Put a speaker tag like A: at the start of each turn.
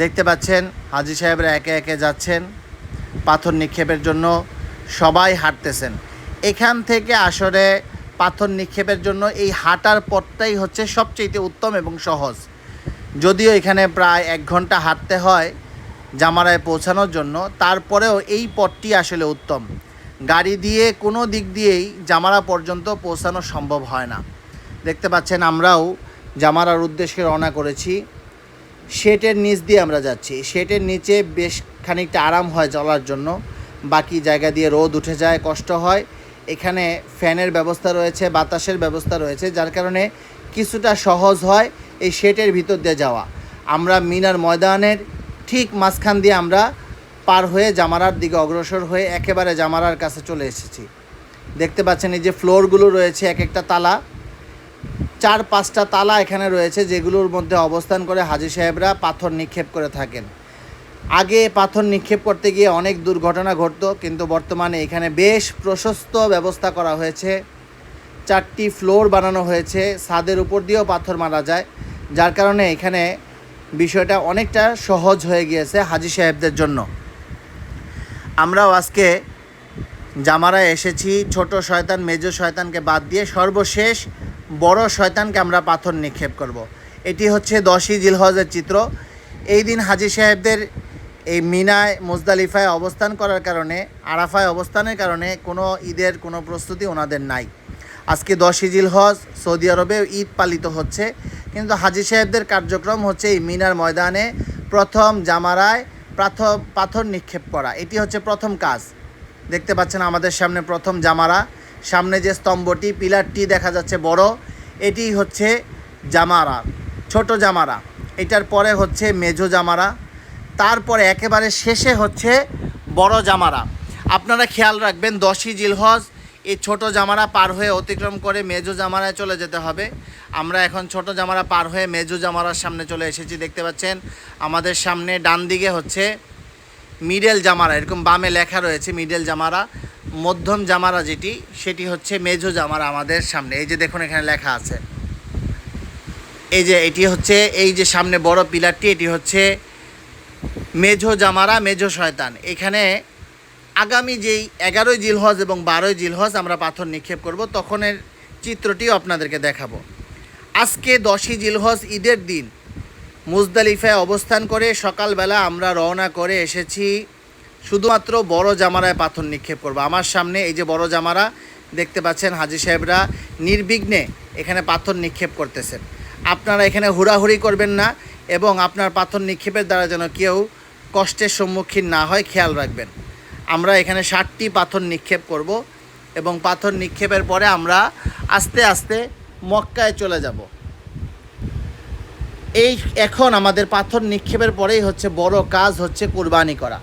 A: দেখতে পাচ্ছেন, হাজি সাহেবরা একে একে যাচ্ছেন, পাথর নিক্ষেপের জন্য সবাই হাঁটতেছেন। এখান থেকে আসলে পাথর নিক্ষেপের জন্য এই হাঁটার পথটাই হচ্ছে সবচেয়ে উত্তম এবং সহজ। যদিও এখানে প্রায় এক ঘণ্টা হাঁটতে হয় জামারায় পৌঁছানোর জন্য, তারপরেও এই পথটি আসলে উত্তম। গাড়ি দিয়ে কোনো দিক দিয়েই জামারা পর্যন্ত পৌঁছানো সম্ভব হয় না। দেখতে পাচ্ছেন আমরাও জামারার উদ্দেশ্যে রওনা করেছি। শেটের নিচ দিয়ে আমরা যাচ্ছি। শেটের নিচে বেশ খানিকটা আরাম হয় চলার জন্য। বাকি জায়গা দিয়ে রোদ উঠে যায়, কষ্ট হয়। এখানে ফ্যানের ব্যবস্থা রয়েছে, বাতাসের ব্যবস্থা রয়েছে, যার কারণে কিছুটা সহজ হয় এই শেটের ভিতর দিয়ে যাওয়া। আমরা মিনার ময়দানের ঠিক মাঝখান দিয়ে আমরা পার হয়ে জামারার দিকে অগ্রসর হয়ে একেবারে জামারার কাছে চলে এসেছি। দেখতে পাচ্ছেন এই যে ফ্লোরগুলো রয়েছে, এক একটা তালা। চার পাঁচটা তালা এখানে রয়েছে যেগুলোর মধ্যে অবস্থান করে হাজি সাহেবরা পাথর নিক্ষেপ করে থাকেন। আগে পাথর নিক্ষেপ করতে গিয়ে অনেক দুর্ঘটনা ঘটতো, কিন্তু বর্তমানে এখানে বেশ প্রশস্ত ব্যবস্থা করা হয়েছে। চারটি ফ্লোর বানানো হয়েছে, ছাদের উপর দিয়েও পাথর মারা যায়, যার কারণে এখানে বিষয়টা অনেকটা সহজ হয়ে গিয়েছে হাজি সাহেবদের জন্য। আমরাও আজকে জামারায় এসেছি, ছোট শয়তান, মেজো শয়তানকে বাদ দিয়ে সর্বশেষ বড় শয়তানকে আমরা পাথর নিক্ষেপ করব। এটি হচ্ছে দশই জিলহজের চিত্র। এই দিন হাজি সাহেবদের এই মিনায় মুজদালিফায় অবস্থান করার কারণে, আরাফায় অবস্থানের কারণে কোনো ঈদের কোনো প্রস্তুতি ওনাদের নাই। আজকে দশই জিলহজ, সৌদি আরবে ঈদ পালিত হচ্ছে। কিন্তু হাজি সাহেবদের কার্যক্রম হচ্ছে এই মিনার ময়দানে প্রথম জামারায় পাথর নিক্ষেপ করা। এটি হচ্ছে প্রথম কাজ। দেখতে পাচ্ছেন আমাদের সামনে প্রথম জামারা। সামনে যে স্তম্ভটি, পিলারটি দেখা যাচ্ছে বড়, এটি হচ্ছে জামারা, ছোট জামারা। এটার পরে হচ্ছে মেজো জামারা। তারপরে একেবারে শেষে হচ্ছে বড় জামারা। আপনারা খেয়াল রাখবেন, দশই জিলহজ, এই ছোট জামারা পার হয়ে অতিক্রম করে মেজো জামারায় চলে যেতে হবে। আমরা এখন ছোট জামারা পার হয়ে মেজো জামারার সামনে চলে এসেছি, দেখতে পাচ্ছেন? আমাদের সামনে ডান দিকে হচ্ছে মিডল জামারা, এরকম বামে লেখা রয়েছে মিডল জামারা, মধ্যম জামারা যেটি, সেটি হচ্ছে মেজো জামারা আমাদের সামনে। এই যে দেখুন এখানে লেখা আছে। এই যে এটি হচ্ছে, এই যে সামনে বড় পিলারটি, এটি হচ্ছে মেজো জামারা মেজো শয়তান। এখানে আগামী যেই এগারোই জিলহজ এবং বারোই জিলহজ আমরা পাথর নিক্ষেপ করব, তখনের চিত্রটিও আপনাদেরকে দেখাবো। আজকে দশই জিলহজ ঈদের দিন মুজদালিফায় অবস্থান করে সকালবেলা আমরা রওনা করে এসেছি শুধুমাত্র বড় জামারায় পাথর নিক্ষেপ করব। আমার সামনে এই যে বড় জামারা, দেখতে পাচ্ছেন হাজি সাহেবরা নির্বিঘ্নে এখানে পাথর নিক্ষেপ করতেছেন। আপনারা এখানে হুড়াহুড়ি করবেন না এবং আপনার পাথর নিক্ষেপের দ্বারা যেন কেউ কষ্টের সম্মুখীন না হয়, খেয়াল রাখবেন। আমরা এখানে ষাটটি পাথর নিক্ষেপ করব এবং পাথর নিক্ষেপের পরে আমরা আস্তে আস্তে মক্কায় চলে যাব। এই এখন আমাদের পাথর নিক্ষেপের পরেই হচ্ছে বড় কাজ হচ্ছে কুরবানি করা।